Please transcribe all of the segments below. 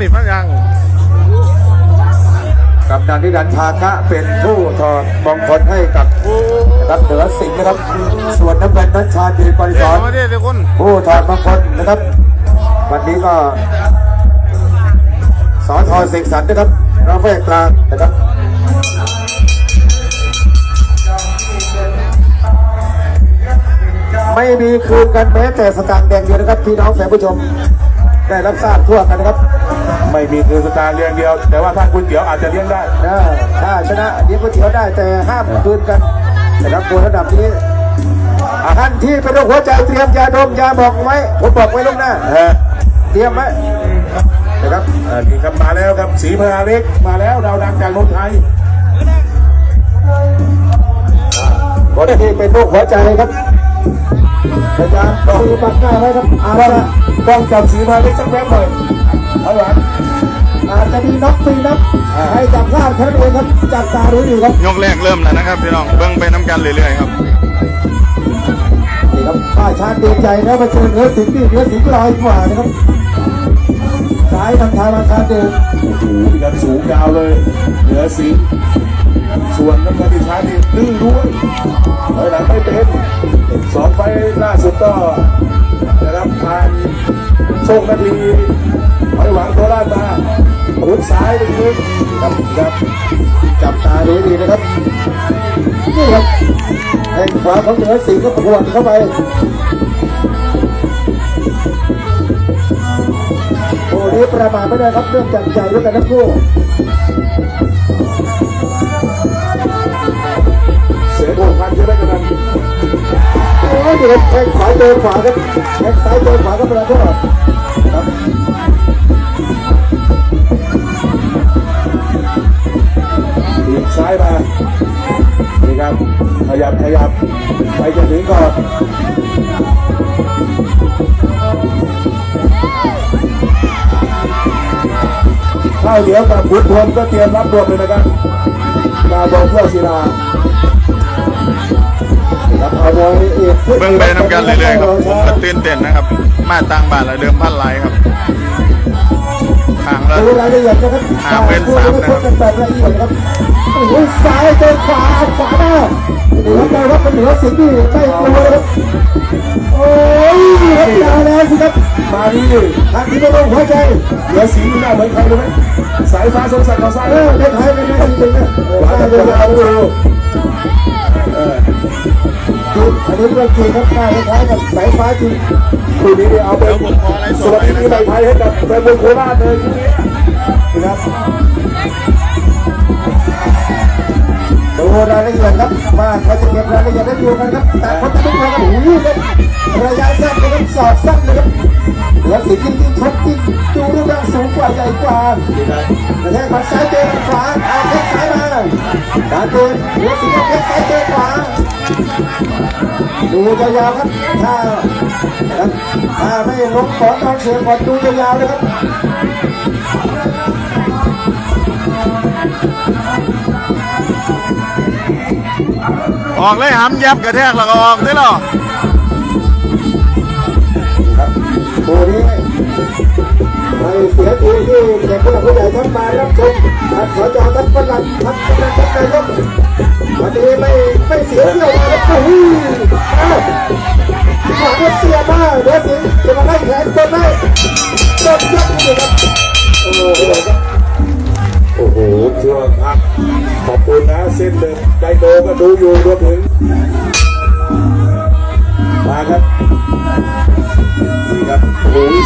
นี่พันยังกับนันทิดันทาคะเป็นผู้ถอดมงคลให้กับโอ้นะครับเหนือสิงห์นะครับ ส่วนน้ำเงินนั้นชาญดีปริเด็สกอนมาเด็กทุกคนผู้ถอดมงคลนะครับ วันนี้ก็สอทอเสกสรรนะครับเราเฟกกลางนะครับไม่มีคืนกันแม้แต่สตางค์แดงเดียวนะครับพี่น้องแฟนผู้ชม ได้รับทราบทั่วกันนะครับไม่มีคือสตาร์เลี้ยงเดียว แต่ว่าถ้าก๋วยเตี๋ยวอาจจะเลี้ยงได้นะถ้าชนะเลี้ยงก๋วยเตี๋ยวได้แต่ห้ามคืนกันนะครับตัวระดับนี้อะท่านที่เป็นโรคหัวใจเตรียมยาดมยาบอกไว้ผมบอกไว้ล่วงหน้านะฮะเตรียมไว้นะครับอ่านี่ครับมาแล้วครับสีพาเล็กมาแล้วดาวดังจากนนทไทยคนที่เป็นโรคหัวใจครับ พยายามตีปักหน้าไว้ครับอาจต้องจะต้องจับสีพาเล็กสักแป๊บหน่อยเอาหวานอาจจะมีน็อกตีน็อกให้จับพลาดแค่นั้นเองครับจับตาดูอยู่ครับ ยกแรกเริ่มแล้วนะครับพี่น้องเบิ้งไปน้ำกันเรื่อยๆครับนี่ครับป้าชาติดีใจนะมาเจอเนื้อสิงห์นี่เนื้อสิงห์ลอยกว่านะครับซ้ายทางทางมาชาติเดินโอ้โหนี่ครับสูงยาวเลยเหนือสี ส่วนน้ำเงินที่ช้านี่ดื้อด้วยถอยหลังไม่เป็นสองไฟล่าสุดก็นะครับทานโชคนาทีถอยหวังโคราชมาหุนซ้ายไปนิดครับครับจับตาดูดีนะครับนี่ครับแข้งขวาของเหนือสิงห์ก็ขวดเข้าไปโอ้นี้ประมาทไม่ได้ครับเรื่องจัดใจด้วยกันทั้งคู่ ได้กันนั้นโอ้ยเดี๋ยวแข้งขวาเจอขวาครับแข้งซ้ายเจอขวาก็ประโทษครับทีบซ้ายมานี่ครับขยับขยับไปจนถึงก่อนข้าวเหนียวกับขุนพลก็เตรียมรับบทเลยนะครับมาบอกเพื่อศิลา เอาบอลเอกขึ้เบิ้งไปน้ำกันเรื่อยๆครับผมก็ตื่นเต้นนะครับ มาต่างบ้านแล้วเดิมพันไลายครับทางละดูรายละเอียดนะครับอ่าเป็นสามนะครับชกันแบบละเอียดครับโอ้โหซ้ายเจอขวาขวาหน้าเหนือไปครับเป็นเหนือสิงห์นี่ไม่กลัวนะครับโอ้ยครับยาวแล้วสิครับมาดิทางที่ไม่ต้องหัวใจเหลือสีหน้าเหมือนใครรู้ไหมสายฟ้าสงสัยเขาซ้ายเออได้ท้ายกันนะจริงๆนะเออขวาได้จะเลยเอาเอาดูเอันนี้เรื่องจริงครับได้ท้ายกับสายฟ้าจริงคู่นี้เนี่ยเอาเป็นเดี๋ยวผมขออะไรสส่งวัสไปดีนะปีคใหรับม่ไทยให้กับแฟนบอลโคราชเลยคู่นี้นะครับดูรายละเอียดครับว่าเขาจะเก็บรายละเอียดได้ดูกันครับแต่คนจะทุกคนครับโอ้โหครับระยะสั้นนะครับสอดสั้นนะครับ เหลือสีจริงจริงชกจริงดูรูปร่างสูงกว่าใหญ่กว่ากระแทกหมัดซ้ายเจอหมัดขวาเอาแข้งซ้ายมาการเดินเหลือสีเอาแข้งซ้ายเจอขวาดูยาวๆครับถ้าถ้าไม่ลงสอนนอนเสือก่อนดูยาวๆเลยครับออกเลยหำยับกระแทกแล้วก็ออกได้หรอ คู่นี้ไม่เสียทีที่เด็กผู้หลักผู้ใหญ่ทั้งมารับชมท่านสจท่านประหลัดท่านกำนันท่านนายกวันนี้ไม่ไม่เสียเที่ยวมาครับโอ้โหเอ้าหวังว่าเสียมากเดี๋ยวสิจะมาไล่แขนคนได้จบยกนี่ครับโอ้โหโอ้โหช่วงพักขอบคุณนะเส้นเดินไดโดก็ดูอยู่รวมถึงมาครับ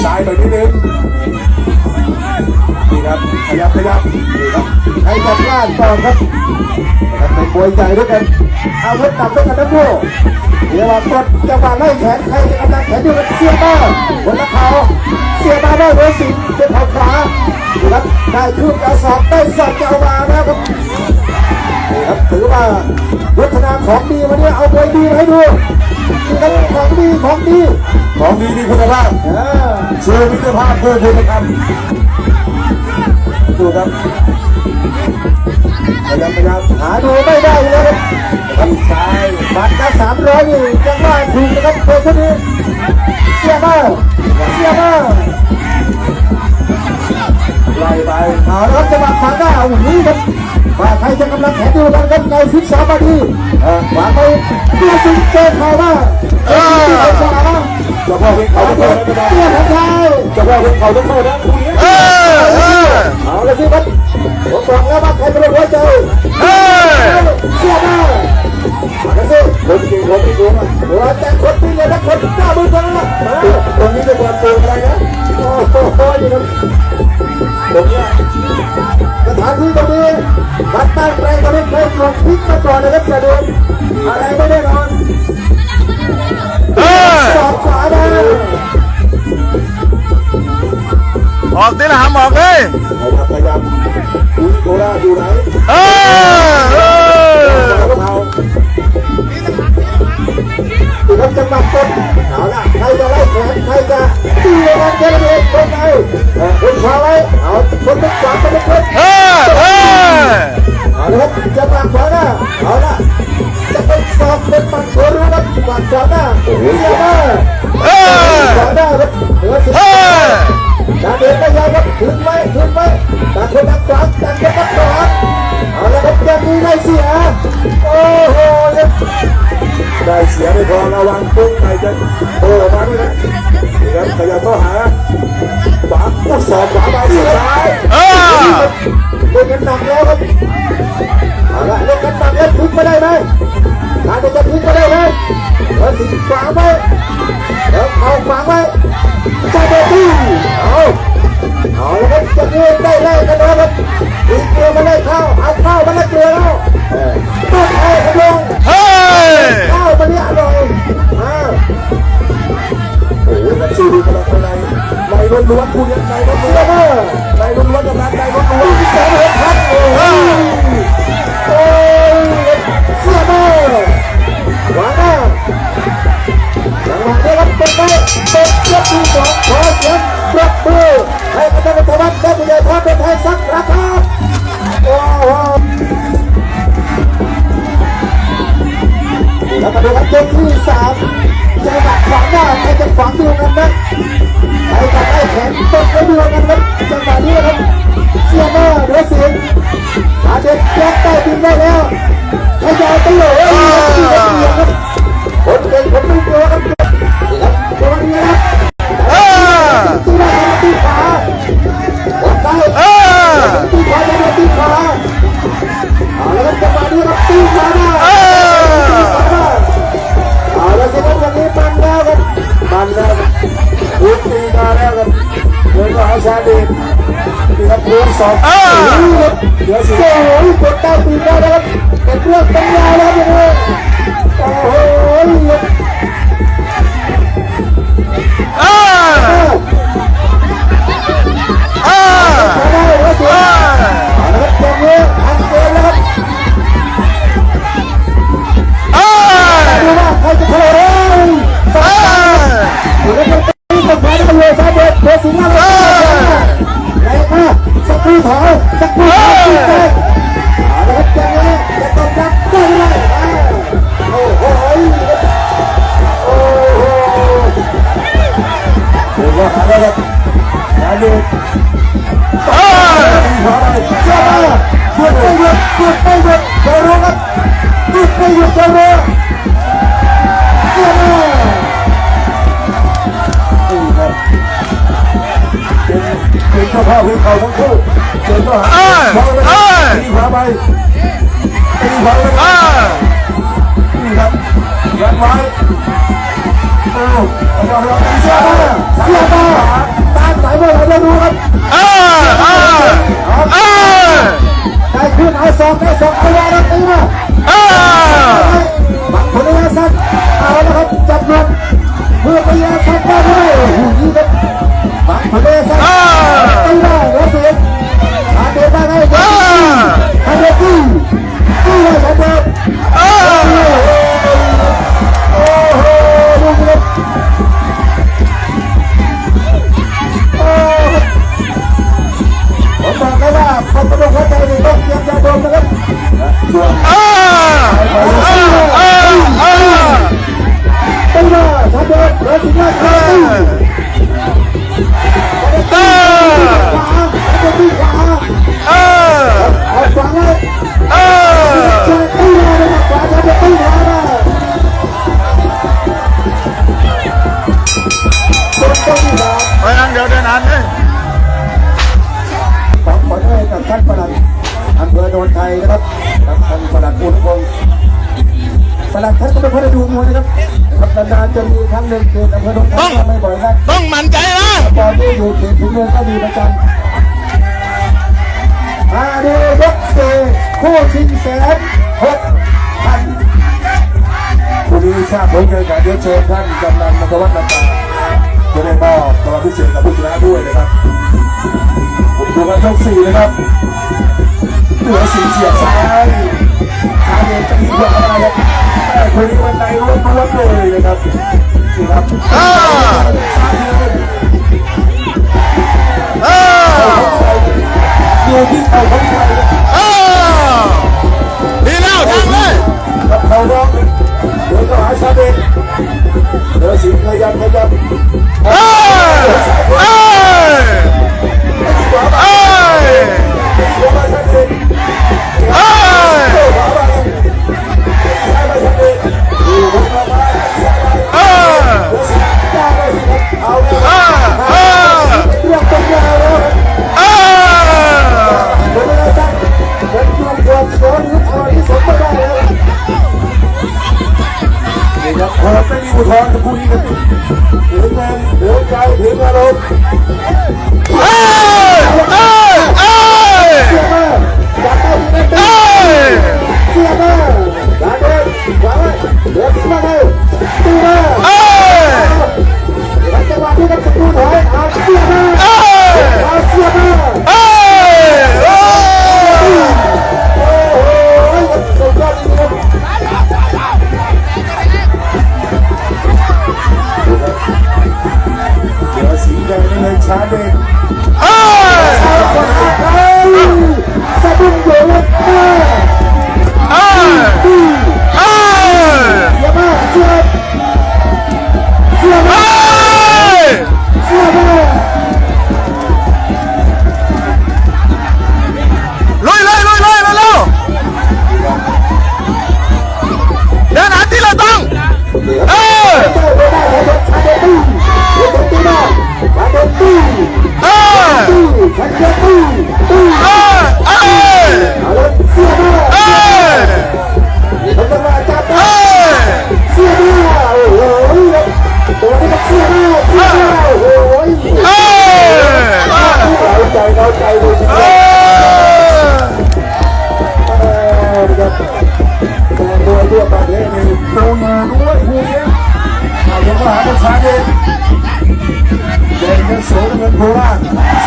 โอ้โหซ้ายไปนิดนึงนี่ครับขยับขยับนี่ครับใครจะพลาดก่อนครับนะครับเป็นมวยใหญ่ด้วยกันอาวุธหนักด้วยกันทั้งคู่เดี๋ยวว่ากดจังหวะไล่แขนใครจะกำลังแขนอยู่กับเสียบ้าบนหน้าเขาเสียบ้าได้เบอร์สิบเป็นเขาขวานะครับได้คืบจะสอบได้สอบจะเอามานะครับนี่ครับถือว่าวัฒนาของดีวันนี้เอามวยดีมาให้ดูนี่ครับของดีของดีของดีมีคุณภาพอ่าเชื่อมิตรภาพเพื่อคุณธรรมดูครับพยายามพยายามหาดูไม่ได้เลยครับครับซ้ายบัตรละสามร้อยนี่ยังว่าถูกนะครับตัวชุดนี้เสียบ้าเสียบ้าโอ้โหครับว่าใครจะกำลังแข่งดูกันครับในสิบสามนาทีเออวาไปเตี้ยสิงเจอข่าวว่าเออ เจ้าพ่อเพชรเขาต้องโทษนะเตี้ยของไทยเจ้าพ่อเพชรเขาต้องโทษนะคู่นี้ ยับอุ้ยโคราชอยู่ไหนเออเออเท้าดูครับจังหวะกดเอาละใครจะไล่แขนใครจะตีกันเจริญคนไหนคนขวาไว้เอาคนเป็นขวาคนเป็นคนเออเออเอาละครับจังหวะขวาหน้าเอาละจะเป็นสอบเป็นปัดโครู้ครับปัดขวาหน้าเสียมาเออขวาหน้าครับเหนือสิบเอ อดาเดินไม่ยาวครับถึงไว้ถึงไว้ต่างคนต่างขวางต่างคนต่างขวางเอาละครับจะมีไม่เสียโอ้โหครับได้เสียไม่พอระวังปุ้งไหนจะโผล่มาด้วยนะนี่ครับขยับเข้าหาขวาต้องสอบขวาไปเสียซ้ายเออเล่นกันหนักแล้วครับเอาละเล่นกันหนักแล้วพลิกมาได้ไหมการจะพลิกมาได้ไหม เออสิขวางไว้เดี๋ยวเอาขวางไว้จะเดินดีเอาเอาแล้วครับจะเลื่อนได้ไล่กันนะครับตีเกลียวมาได้เข้าเอาเข้ามาได้เกลียวแล้ว แล้วก็ดูครับยกที่สามจังหวะขวางหน้าใครจะขวางดูกันนะไปกับไอ้แขนตกไปดูกันครับจังหวะนี้นะครับเสียมาเหนือเสียงอาเด็กยกใต้ดินได้แล้วขยายไปเลยเอ้ยตีกันเดียวครับคนเก่งผมไม่กลัวครับนี่ครับตัวนี้ครับ แล้วครับอุ้ตีมาแล้วครับเดินก็หาชาดีนี่ครับคูณสองเออเหลือสี่โอ้โหกดเก้าตีได้แล้วครับเป็นเรื่องเป็นราวแล้วอย่างนี้โอ้โห พ่อเป็นเขาทั้งคู่เดินก็หาขวาไปตีขวาไปตีขวาไปนี่ครับยัดไว้โอ้แล้วเราเชื่เสียมามาเชื่อมาตามสายเมื่อไหร่เราดูครับเออเออเออได้ขึ้นเอาสองได้สองเอายาแล้วตีมาเออบังผลยาสัตว์เอาละครับจับหลบเมื่อพยาสัตว์ได้ด้วยโอ้โหนี่ครับบังผลยาสัตว์ Vai, vai, vai. คู่ชิงแสนหกพันผู้นี้ทราบผลการแข่งขันเดียวชิญท่านกำนันนทวัฒน์นตาจะได้มอบรางวัลพิเศษกับผู้ชนะด้วยนะครับดูกันทั้งสี่นะครับเหลือสีเสียบซ้ายขาเดินจะมีกว่าอะไรแต่คนนี้มันใจรถรถเลยนะครับนี่ครับอ้าอ้าอยู่ที่เขาของใคร Wow! กูท้องจะคุยกันถึงงานถึงใจถึงอารมณ์เอ้ยเอ้ยเอ้ยจับเข้าไปเต็มเสียบ้าหลังเดินหลังเดินมาเร็วตีมาเอ้ยแล้วจังหวะที่กับสกูถอยเอาเสียบ้าเอาเสียบ้าเอ้ย sale Quran.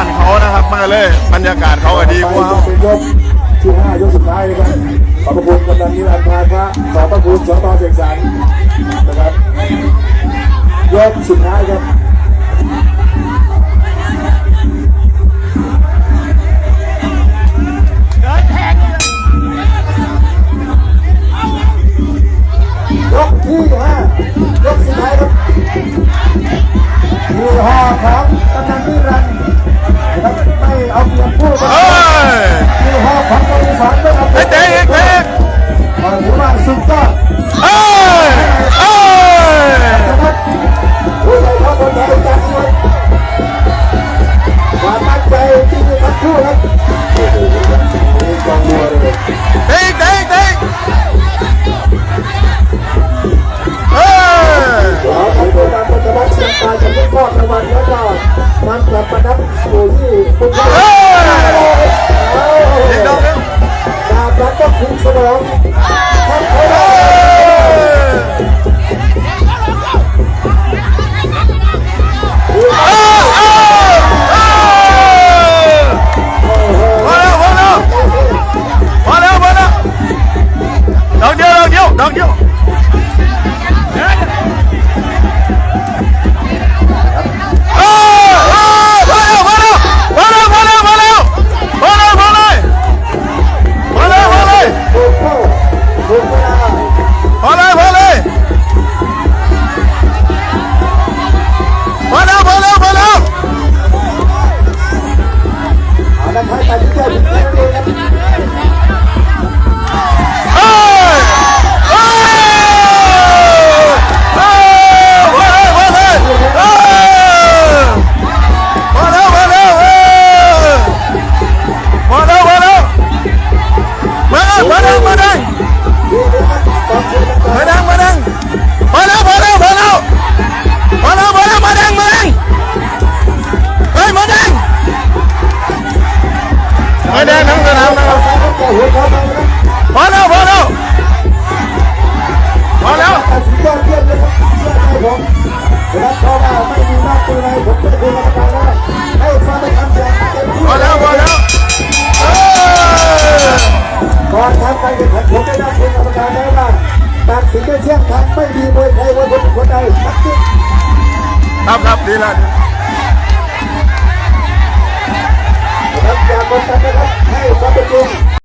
านเขานะครับ มาเลยบรรยากาศเขาดีกว่าเป็นยกที่ห้ายกสุดท้ายนะครับขอบพระคุณกำลันนิรันดร์พาพระขอบพระคุณสตเสกสรรนะครับยกสุดท้ายครับยกที่ห้ายกสุดท้ายครับดูฮอาครับกำลันนิรัน เอาเพียงผู้เฮ้ย ที่หอพักบริษัท vai estar พอแล้วพอแล้วพอแล้วสุดยอดเยี่ยมเลยครับเยี่ยมเลยผมนะครับเพราะว่าไม่มีมากเกินไปผมจะดูกรรมการแล้วให้ฟ้าไปทำแจกพอแล้วพอแล้วก่อนทำไปเด็กขันผมได้นับเป็นกรรมการแล้วว่าตัดสินด้วยเชี่ยงทางไม่ดีมวยไทยวันคนคนใดนักสิ้นครับครับดีแล้วครับอย่ากดดันนะครับให้ความเป็นจริง